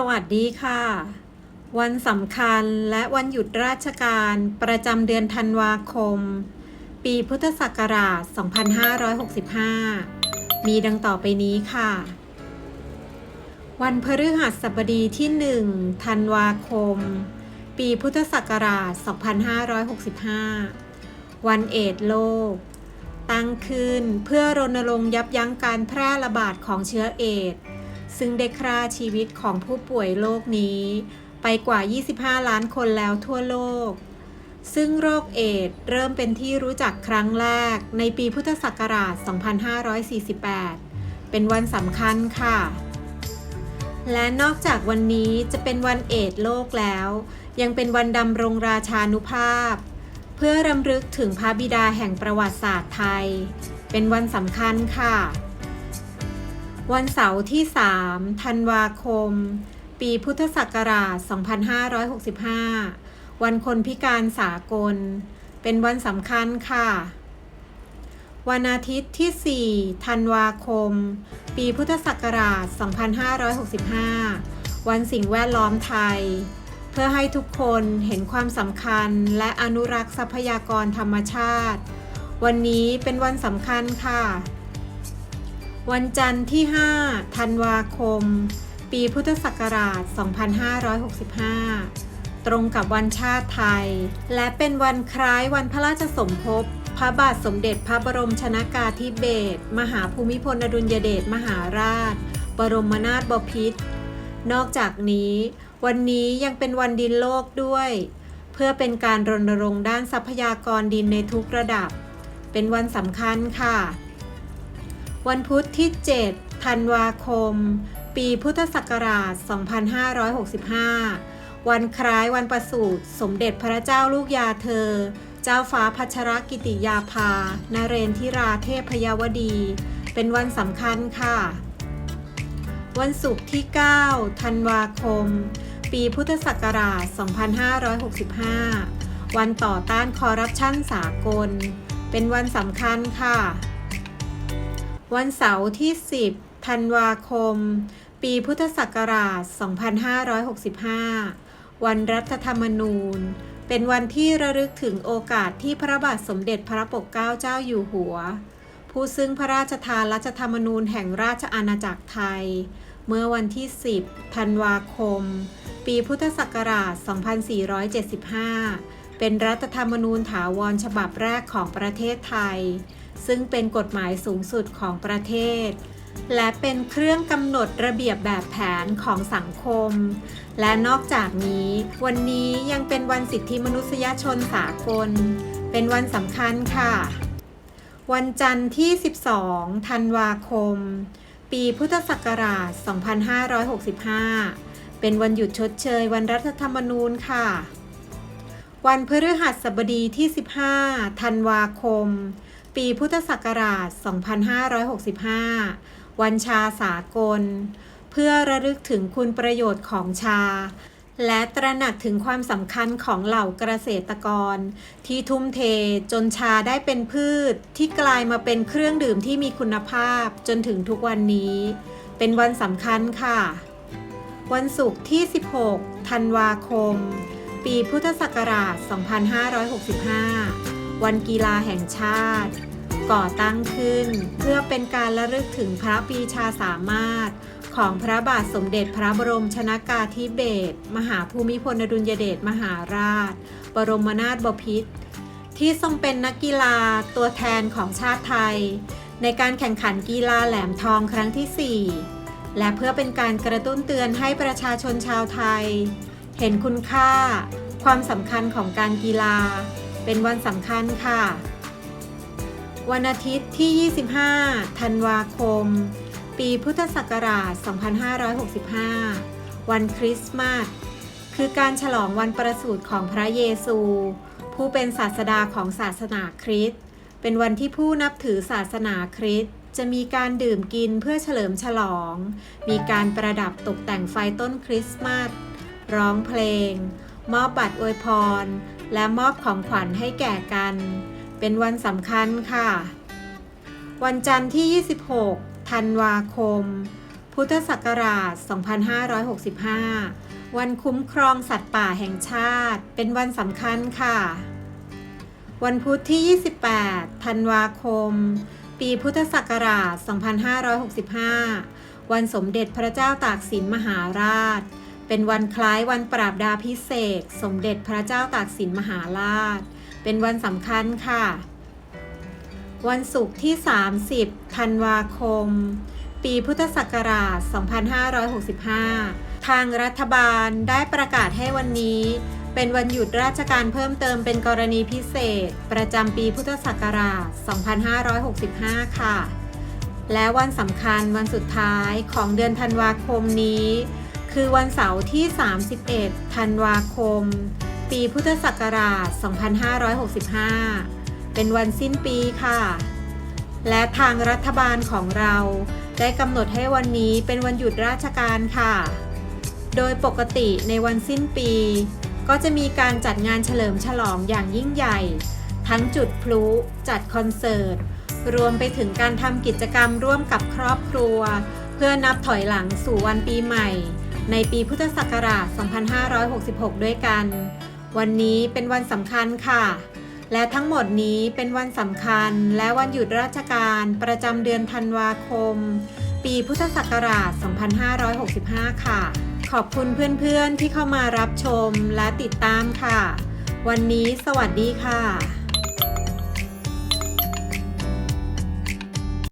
สวัสดีค่ะ วันสำคัญและวันหยุดราชการประจำเดือนธันวาคม ปีพุทธศักราช 2565 มีดังต่อไปนี้ค่ะ วันพฤหัสบดีที่ 1 ธันวาคม ปีพุทธศักราช 2565 วันเอดโลก ตั้งขึ้นเพื่อรณรงค์ยับยั้งการแพร่ระบาดของเชื้อเอดส์ ซึ่งได้ฆ่าชีวิตของผู้ป่วยโรคนี้ ไปกว่า 25 ล้านคนแล้วทั่วโลก ซึ่งโรคเอดส์เริ่มเป็นที่รู้จักครั้งแรกในปีพุทธศักราช 2548 เป็นวันสำคัญค่ะ และนอกจากวันนี้จะเป็นวันเอดส์โลกแล้ว ยังเป็นวันดำรงราชานุภาพ เพื่อรำลึกถึงพระบิดาแห่งประวัติศาสตร์ไทย เป็นวันสำคัญค่ะ วันเสาร์ที่ 3 ธันวาคม ปีพุทธศักราช 2565 วันคนพิการสากล เป็นวันสำคัญค่ะ วันอาทิตย์ที่ 4 ธันวาคม ปีพุทธศักราช 2565 วันสิ่งแวดล้อมไทย เพื่อให้ทุกคนเห็นความสำคัญและอนุรักษ์ทรัพยากรธรรมชาติ วันนี้เป็นวันสำคัญค่ะ วันจันทร์ที่ 5 ธันวาคม ปีพุทธศักราช 2565 ตรงกับวันชาติไทย และเป็นวันคล้ายวันพระราชสมภพ พระบาทสมเด็จพระบรมชนากาธิเบศร มหาภูมิพลอดุลยเดชมหาราช บรมนาถบพิตร นอกจากนี้ วันนี้ยังเป็นวันดินโลกด้วย เพื่อเป็นการรณรงค์ด้านทรัพยากรดินในทุกระดับ เป็นวันสำคัญค่ะ วันพุธที่ 7 ธันวาคม ปีพุทธศักราช 2565 วันคล้ายวันประสูติสมเด็จพระเจ้าลูกยาเธอ เจ้าฟ้าพัชรกิติยาภา นเรนทิราเทพยวดี เป็นวันสำคัญค่ะ วันศุกร์ที่ 9 ธันวาคม ปีพุทธศักราช 2565 วันต่อต้านคอร์รัปชันสากล เป็นวันสำคัญค่ะ วันเสาร์ที่ 10 ธันวาคม ปีพุทธศักราช 2565 วันรัฐธรรมนูญ เป็นวันที่ระลึกถึงโอกาสที่พระบาทสมเด็จพระปกเกล้าเจ้าอยู่หัว ผู้ซึ่งพระราชทานรัฐธรรมนูญแห่งราชอาณาจักรไทย เมื่อวันที่ 10 ธันวาคม ปีพุทธศักราช 2475 เป็นรัฐธรรมนูญถาวรฉบับแรกของประเทศไทย ซึ่งเป็นกฎหมายสูงสุดของประเทศ และเป็นเครื่องกำหนดระเบียบแบบแผนของสังคม และนอกจากนี้ วันนี้ยังเป็นวันสิทธิมนุษยชนสากล เป็นวันสำคัญค่ะ วันจันทร์ที่ 12 ธันวาคม ปีพุทธศักราช 2565 เป็นวันหยุดชดเชยวันรัฐธรรมนูญค่ะ วันพฤหัสบดีที่ 15 ธันวาคม ปีพุทธศักราช 2565 วันชาสากล เพื่อระลึกถึงคุณประโยชน์ของชา และตระหนักถึงความสำคัญของเหล่าเกษตรกร ที่ทุ่มเทจนชาได้เป็นพืชที่กลายมาเป็นเครื่องดื่มที่มีคุณภาพจนถึงทุกวันนี้ เป็นวันสำคัญค่ะ วันศุกร์ที่ 16 ธันวาคม ปีพุทธศักราช 2565 วันกีฬาแห่งชาติ ก่อตั้งขึ้น เพื่อเป็นการระลึกถึงพระปีชาสามารถ ของพระบาทสมเด็จพระบรมชนากาธิเบศรมหาภูมิพลอดุลยเดชมหาราช บรมนาถบพิตรที่ทรงเป็นนักกีฬาตัวแทนของชาติไทย ในการแข่งขันกีฬาแหลมทองครั้งที่ 4 และเพื่อเป็นการกระตุ้นเตือนให้ประชาชนชาวไทย เห็นคุณค่า ความสำคัญของการกีฬา เป็นวันสำคัญค่ะ วันอาทิตย์ที่ 25 ธันวาคม ปีพุทธศักราช 2565 วันคริสต์มาส คือการฉลองวันประสูติของพระเยซู ผู้เป็นศาสดาของศาสนาคริสต์ เป็นวันที่ผู้นับถือศาสนาคริสต์จะมีการดื่มกินเพื่อเฉลิมฉลอง มีการประดับตกแต่งไฟต้นคริสต์มาส ร้องเพลง มอบบัตรอวยพร และมอบของขวัญให้แก่กัน เป็นวันสำคัญค่ะ วันจันทร์ที่ 26 ธันวาคม พุทธศักราช 2565 วันคุ้มครองสัตว์ป่าแห่งชาติ เป็นวันสำคัญค่ะ วันพุธที่ 28 ธันวาคม ปีพุทธศักราช 2565 วันสมเด็จพระเจ้าตากสินมหาราช เป็นวันคล้ายวันปราบดาพิเศษ สมเด็จพระเจ้าตากสินมหาราช เป็นวันสำคัญค่ะ วันศุกร์ที่ 30 ธันวาคม ปีพุทธศักราช 2565 ทางรัฐบาลได้ประกาศให้วันนี้ เป็นวันหยุดราชการเพิ่มเติมเป็นกรณีพิเศษ ประจำปีพุทธศักราช 2565 ค่ะ และวันสำคัญวันสุดท้ายของเดือนธันวาคมนี้ คือวันเสาร์ที่ 31 ธันวาคม ปีพุทธศักราช 2565 เป็นวันสิ้นปีค่ะ และทางรัฐบาลของเราได้กำหนดให้วันนี้เป็นวันหยุดราชการค่ะ โดยปกติในวันสิ้นปี ก็จะมีการจัดงานเฉลิมฉลองอย่างยิ่งใหญ่ ทั้งจุดพลุ จัดคอนเสิร์ต รวมไปถึงการทำกิจกรรมร่วมกับครอบครัว เพื่อนับถอยหลังสู่วันปีใหม่ ในปีพุทธศักราช 2566 ด้วยกัน วันนี้เป็นวันสำคัญค่ะ และทั้งหมดนี้เป็นวันสำคัญและวันหยุดราชการประจำเดือนธันวาคม ปีพุทธศักราช 2565 ค่ะ ขอบคุณเพื่อนๆที่เข้ามารับชมและติดตามค่ะ วันนี้สวัสดีค่ะ